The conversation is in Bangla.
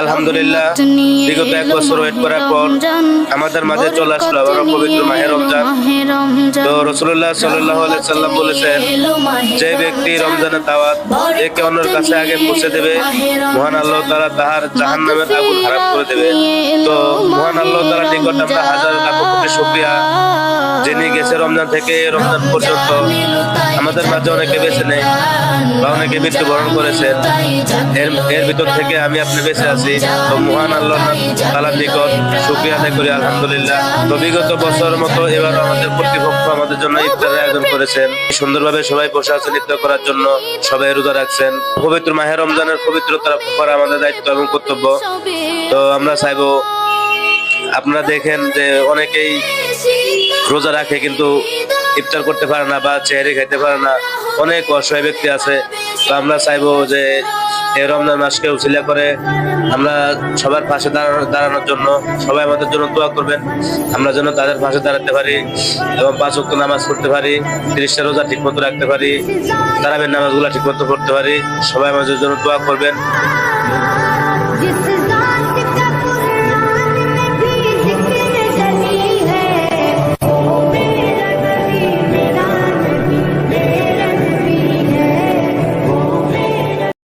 আলহামদুলিল্লাহ, বিগত এক বছর ওয়েট করার পর আমাদের মাঝে চলে আসলো আবার পবিত্র মাহের রমজান। তো রসুল্লাহ সাল্লাহ সাল্লাম বলেছেন, যে ব্যক্তি রমজানের দাওয়াত একে অন্যের কাছে আগে পৌঁছে দেবে, মহান আল্লাহ তারা তাহার জাহান নামের আগুন খারাপ করে দেবে। আল্লাহ তারা নিকট হাজার লাখ যিনি গেছে রমজান থেকে, রমজান পর্যন্ত আমাদের মাঝে অনেকে বেছে নেই বা অনেকে মৃত্যুবরণ করেছেন এর এর ভিতর থেকে আমি আপনি বেঁচে আছি। তো মহান আল্লাহ তালার নিকট শুক্রিয়া আদায় করি, আলহামদুলিল্লাহ। তো বিগত বছরের মতো এবার আমাদের কর্তৃপক্ষ আমাদের জন্য ইফতারের আয়োজন করেছেন। সুন্দরভাবে সবাই বসে আছেন ইফতার করার জন্য, সবাই রোজা রাখছেন। পবিত্র মাহের রমজানের পবিত্রতা করা আমাদের দায়িত্ব এবং কর্তব্য। তো আমরা চাইব আপনারা দেখেন যে অনেকেই রোজা রাখে কিন্তু ইফতার করতে পারে না বা চেহারে খাইতে পারে না। অনেক অসহায় ব্যক্তি আছে। তো আমরা চাইব যে এই রমজান মাসকে উচিলা করে আমরা সবার পাশে দাঁড়ানো- দাঁড়ানোর জন্য সবাই আমাদের জন্য দোয়া করবেন। আমরা যেন তাদের পাশে দাঁড়াতে পারি এবং পাঁচ ওয়াক্ত নামাজ পড়তে পারি, তিরিশটা রোজা ঠিকমতো রাখতে পারি, তারাবের নামাজগুলো ঠিকমতো পড়তে পারি। সবাই আমাদের জন্য দোয়া করবেন।